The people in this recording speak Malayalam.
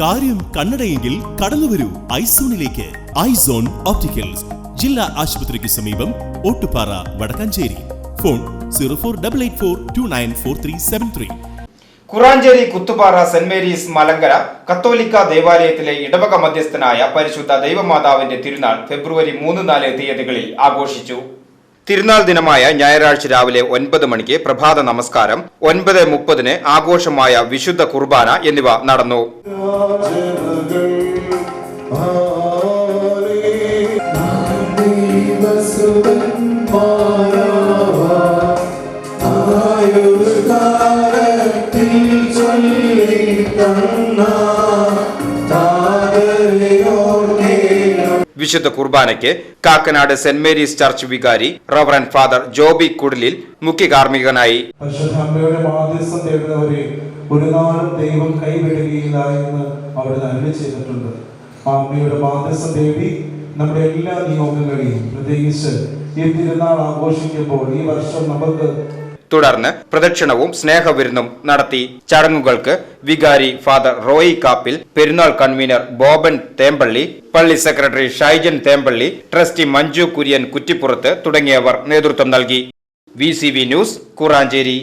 കാര്യം കണ്ണടയെങ്കിൽ കടന്നുവരൂ ഐസോണിലേക്ക്. Eyes on opticals. ജില്ലാ ആശുപത്രിക്ക് സമീപം Ottupara Vadakkanchery. Phone zero four double eight four two nine four three seven three. Kuranchery Kuthupara saint Mary's Malankara കത്തോലിക്ക ദേവാലയത്തിലെ ഇടവക മധ്യസ്ഥനായ പരിശുദ്ധ ദൈവമാതാവിന്റെ തിരുനാൾ ഫെബ്രുവരി മൂന്ന് നാല് തീയതികളിൽ ആഘോഷിച്ചു. തിരുനാൾ ദിനമായ ഞായറാഴ്ച രാവിലെ ഒൻപത് മണിക്ക് പ്രഭാത നമസ്കാരം ഒൻപത് മുപ്പതിന് ആഘോഷമായ വിശുദ്ധ കുർബാന എന്നിവ നടന്നു. വിശുദ്ധ കുർബാനയ്ക്ക് കാക്കനാട് സെന്റ് മേരീസ് ചർച്ച് വികാരി റവറൻ ഫാദർ ജോബി കുടിലിൽ മുഖ്യ കാർമ്മികനായി. നമ്മുടെ എല്ലാ നിയോഗങ്ങളെയും പ്രത്യേകിച്ച് ഈ തിരുനാൾ ആഘോഷിക്കുമ്പോൾ ഈ വർഷം നമുക്ക് തുടർന്ന് പ്രദക്ഷിണവും സ്നേഹവിരുന്നും നടത്തി ചടങ്ങുകൾക്ക് വികാരി ഫാദർ റോയി കാപ്പിൽ പെരുന്നാൾ കൺവീനർ ബോബൻ തേമ്പള്ളി പള്ളി സെക്രട്ടറി ഷൈജൻ തേമ്പള്ളി ട്രസ്റ്റി മഞ്ജു കുര്യൻ കുറ്റിപ്പുറത്ത് തുടങ്ങിയവർ നേതൃത്വം നൽകി. V news Kuranchery.